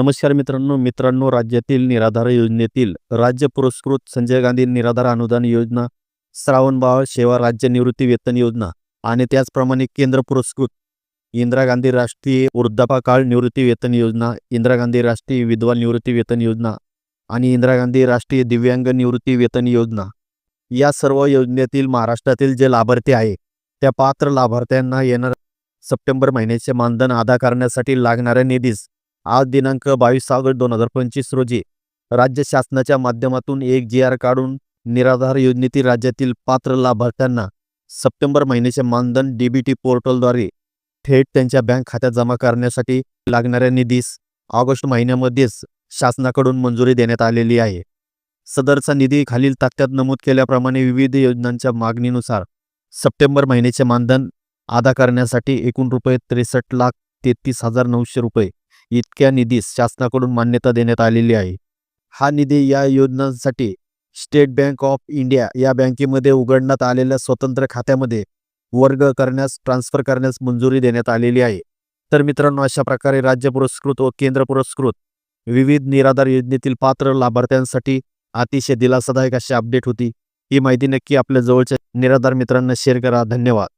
नमस्कार मित्रांनो मित्रांनो राज्यातील निराधार योजनेतील राज्य पुरस्कृत संजय गांधी निराधार अनुदान योजना श्रावणबाळ सेवा राज्य निवृत्ती वेतन योजना आणि त्याचप्रमाणे केंद्र पुरस्कृत इंदिरा गांधी राष्ट्रीय वृद्धापकाळ निवृत्ती वेतन योजना इंदिरा गांधी राष्ट्रीय विधवा निवृत्ती वेतन योजना आणि इंदिरा गांधी राष्ट्रीय दिव्यांग निवृत्ती वेतन योजना. या सर्व योजनेतील महाराष्ट्रातील जे लाभार्थी आहे त्या पात्र लाभार्थ्यांना येणार सप्टेंबर महिन्याचे मानधन अदा करण्यासाठी लागणाऱ्या निधीस आज दिनांक बावीस ऑगस्ट दोन हजार पंचवीस रोजी राज्य शासनाच्या माध्यमातून एक जी आर काढून निराधार योजनेतील राज्यातील पात्र लाभार्थ्यांना सप्टेंबर महिन्याचे मानधन डी बी टी पोर्टलद्वारे थेट त्यांच्या बँक खात्यात जमा करण्यासाठी लागणाऱ्या निधीस ऑगस्ट महिन्यामध्येच शासनाकडून मंजुरी देण्यात आलेली आहे. सदरचा निधी खालील तक्त्यात नमूद केल्याप्रमाणे विविध योजनांच्या मागणीनुसार सप्टेंबर महिन्याचे मानधन अदा करण्यासाठी एकूण रुपये त्रेसष्ट लाख तेहतीस हजार नऊशे रुपये इतक्या निधीस शासनाकडून मान्यता देण्यात आलेली आहे. हा निधी या योजनांसाठी स्टेट बँक ऑफ इंडिया या बँकेमध्ये उघडण्यात आलेल्या स्वतंत्र खात्यामध्ये वर्ग करण्यास ट्रान्स्फर करण्यास मंजुरी देण्यात आलेली आहे. तर मित्रांनो अशा प्रकारे राज्य पुरस्कृत व केंद्र पुरस्कृत विविध निराधार योजनेतील पात्र लाभार्थ्यांसाठी अतिशय दिलासादायक अशी अपडेट होती. ही माहिती नक्की आपल्या जवळच्या निराधार मित्रांना शेअर करा. धन्यवाद.